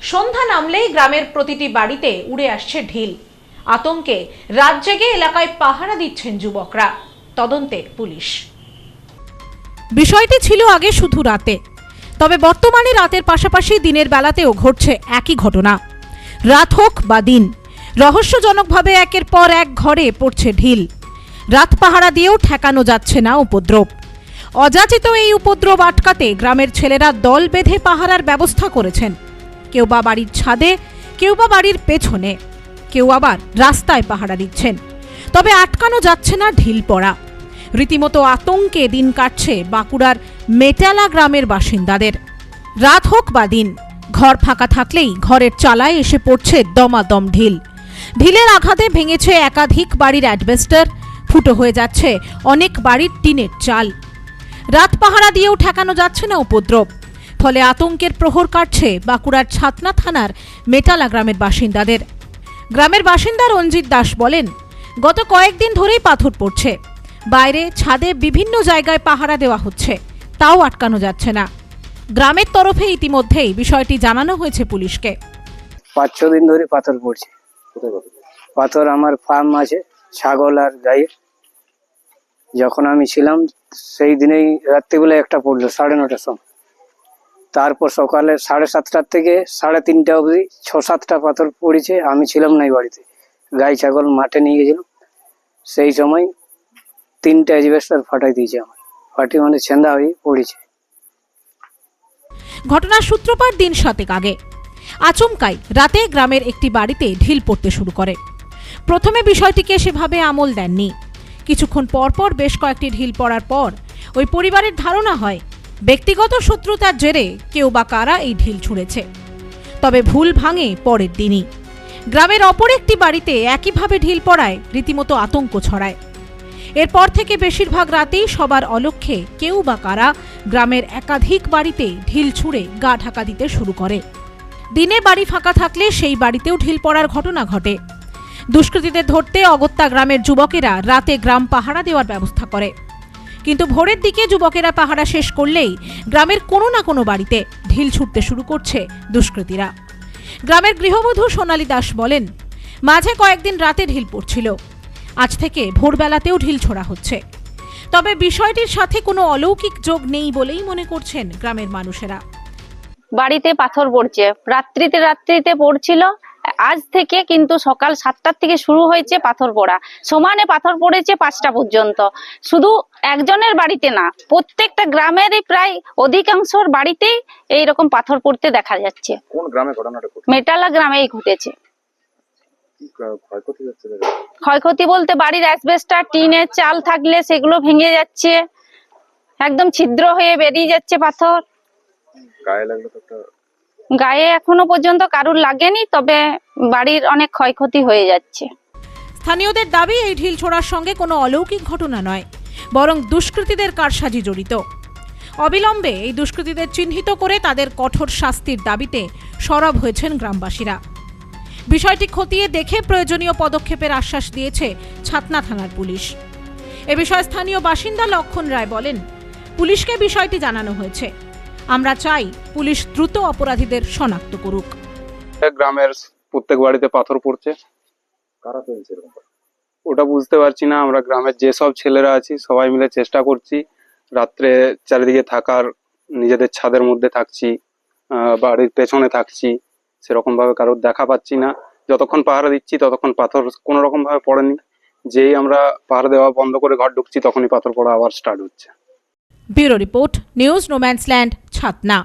সন্ধ্যা নামলেই গ্রামের প্রতিটি বাড়িতে উড়ে আসছে ঢিল। আতঙ্কে রাত জেগে এলাকায় পাহারা দিচ্ছেন যুবকরা। তদন্তে পুলিশ। বিষয়টি ছিল আগে শুধু রাতে। তবে বর্তমানে রাতের পাশাপাশি দিনের বেলাতেও ঘটছে একই ঘটনা। রাত হোক বা দিন, রহস্যজনকভাবে একের পর এক ঘরে পড়ছে ঢিল। রাত পাহারা দিয়েও ঠেকানো যাচ্ছে না উপদ্রব। অযাচিত এই উপদ্রব আটকাতে গ্রামের ছেলেরা দল বেঁধে পাহারার ব্যবস্থা করেছেন। কেউ বা বাড়ির ছাদে, কেউ বা বাড়ির পেছনে, কেউ আবার রাস্তায় পাহারা দিচ্ছেন। তবে আটকানো যাচ্ছে না ঢিল পড়া। রীতিমতো আতঙ্কে দিন কাটছে বাঁকুড়ার মেটালা গ্রামের বাসিন্দাদের। রাত হোক বা দিন, ঘর ফাঁকা থাকলেই ঘরের চালায় এসে পড়ছে দমাদম ঢিল। ঢিলের আঘাতে ভেঙেছে একাধিক বাড়ির অ্যাডভেস্টার ফুটো হয়ে যাচ্ছে অনেক বাড়ির টিনের চাল। রাত পাহারা দিয়েও ঠেকানো যাচ্ছে না উপদ্রব। ফলে আতঙ্কের প্রহর কাটছে বাঁকুড়ার ছাতনা থানার মেটালা গ্রামের বাসিন্দাদের। গ্রামের বাসিন্দা রঞ্জিত দাস বলেন, গত কয়েকদিন ধরেই পাথর পড়ছে। বাইরে ছাদে বিভিন্ন জায়গায় পাহারা দেওয়া হচ্ছে, তাও আটকানো যাচ্ছে না। গ্রামের তরফে ইতিমধ্যেই বিষয়টি জানানো হয়েছে পুলিশকে। পাঁচ ছ দিন ধরে পাথর পড়ছে। পাথর আমার ফার্ম আছে, ছাগল আর গায়ে যখন আমি ছিলাম, সেই দিনেই রাত্রিবেলা একটা পড়ল, সাড়ে নটার সময়। তারপর সকালে সাড়ে সাতটার থেকে সাড়ে তিনটা অবধি, ছ সাতটা পাথর পড়েছে, আমি ছিলাম না বাড়িতে। গাই ছাগল মাঠে নিয়ে গেছিলাম সেই সময় তিনটা এজবেস্টার ফাটাই দিয়েছে আমার। ফাটি মানে ছেন্দা হয়ে পড়েছে। ঘটনার সূত্রপাত দিন সাতেক আগে। আচমকাই রাতে গ্রামের একটি বাড়িতে ঢিল পড়তে শুরু করে। প্রথমে বিষয়টিকে সেভাবে আমল দেননি। কিছুক্ষণ পরপর বেশ কয়েকটি ঢিল পড়ার পর ওই পরিবারের ধারণা হয় ব্যক্তিগত শত্রুতার জেরে কেউ বা কারা এই ঢিল ছুঁড়েছে। তবে ভুল ভাঙে পরের দিনই। গ্রামের অপর একটি বাড়িতে একইভাবে ঢিল পড়ায়, রীতিমতো আতঙ্ক ছড়ায়। এরপর থেকে বেশিরভাগ রাতেই সবার অলক্ষ্যে কেউ বা কারা গ্রামের একাধিক বাড়িতে ঢিল ছুঁড়ে গা ঢাকা দিতে শুরু করে। দিনে বাড়ি ফাঁকা থাকলে সেই বাড়িতেও ঢিল পড়ার ঘটনা ঘটে। দুষ্কৃতীদের ধরতে অগত্যা গ্রামের যুবকেরা রাতে গ্রাম পাহারা দেওয়ার ব্যবস্থা করে। কিন্তু ভোরের দিকে যুবকেরা পাহারা শেষ করলেই গ্রামের কোনো না কোনো বাড়িতে ঢিল ছুটতে শুরু করছে দুষ্কৃতীরা। গ্রামের গৃহবধূ সোনালী দাস বলেন, মাঝে কয়েকদিন রাতে ঢিল পড়ছিল। আজ থেকে ভোরবেলাতেও ঢিল ছোড়া হচ্ছে। তবে বিষয়টির সাথে কোনো অলৌকিক যোগ নেই বলেই মনে করছেন গ্রামের মানুষেরা। বাড়িতে পাথর পড়ছে। রাত্রিতে রাত্রিতে পড়ছিল আজ থেকে কিন্তু সকাল সাতটার থেকে শুরু হয়েছে পাথর পড়া। সমানে পাথর পড়েছে পাঁচটা পর্যন্ত। শুধু একজনের বাড়িতে না প্রত্যেকটা গ্রামেরই প্রায় অধিকাংশর বাড়িতেই এইরকম পাথর পড়তে দেখা যাচ্ছে। কোন গ্রামে ঘটনাটা মেটালা গ্রামেই ঘটেছে। ক্ষয়ক্ষতি বলতে বাড়ির অ্যাসবেস্টার টিনের চাল থাকলে সেগুলো ভেঙে যাচ্ছে। একদম ছিদ্র হয়ে বেরিয়ে যাচ্ছে পাথর। গায়ে লাগল তো একটা গায়ে এখনও পর্যন্ত কারুর লাগেনি, তবে বাড়ির অনেক ক্ষয়ক্ষতি হয়ে যাচ্ছে। স্থানীয়দের দাবি, এই ঢিল ছোড়ার সঙ্গে কোনো অলৌকিক ঘটনা নয়, বরং দুষ্কৃতীদের কারসাজি জড়িত। অবিলম্বে এই দুষ্কৃতীদের চিহ্নিত করে তাদের কঠোর শাস্তির দাবিতে সরব হয়েছেন গ্রামবাসীরা। বিষয়টি খতিয়ে দেখে প্রয়োজনীয় পদক্ষেপের আশ্বাস দিয়েছে ছাতনা থানার পুলিশ। এ বিষয়ে স্থানীয় বাসিন্দা লক্ষণ রায় বলেন, পুলিশকে বিষয়টি জানানো হয়েছে। আমরা চাই পুলিশ দ্রুত অপরাধীদের শনাক্ত করুক। গ্রামের প্রত্যেক বাড়িতে পাথর পড়ছে। কারা ফেলছে ওটা বুঝতে পারছি না। আমরা গ্রামের যেসব ছেলেরা আছি সবাই মিলে চেষ্টা করছি রাত্রে চারিদিকে থাকার নিজেদের ছাদের মধ্যে থাকছি বাড়ির পেছনে থাকছি সেরকম ভাবে কারোর দেখা পাচ্ছি না। যতক্ষণ পাহারা দিচ্ছি ততক্ষণ পাথর কোনো রকম ভাবে পড়েনি। যেই আমরা পাহারা দেওয়া বন্ধ করে ঘর ঢুকছি তখনই পাথর পড়া আবার স্টার্ট হচ্ছে। Bureau report news no man's land Chhatna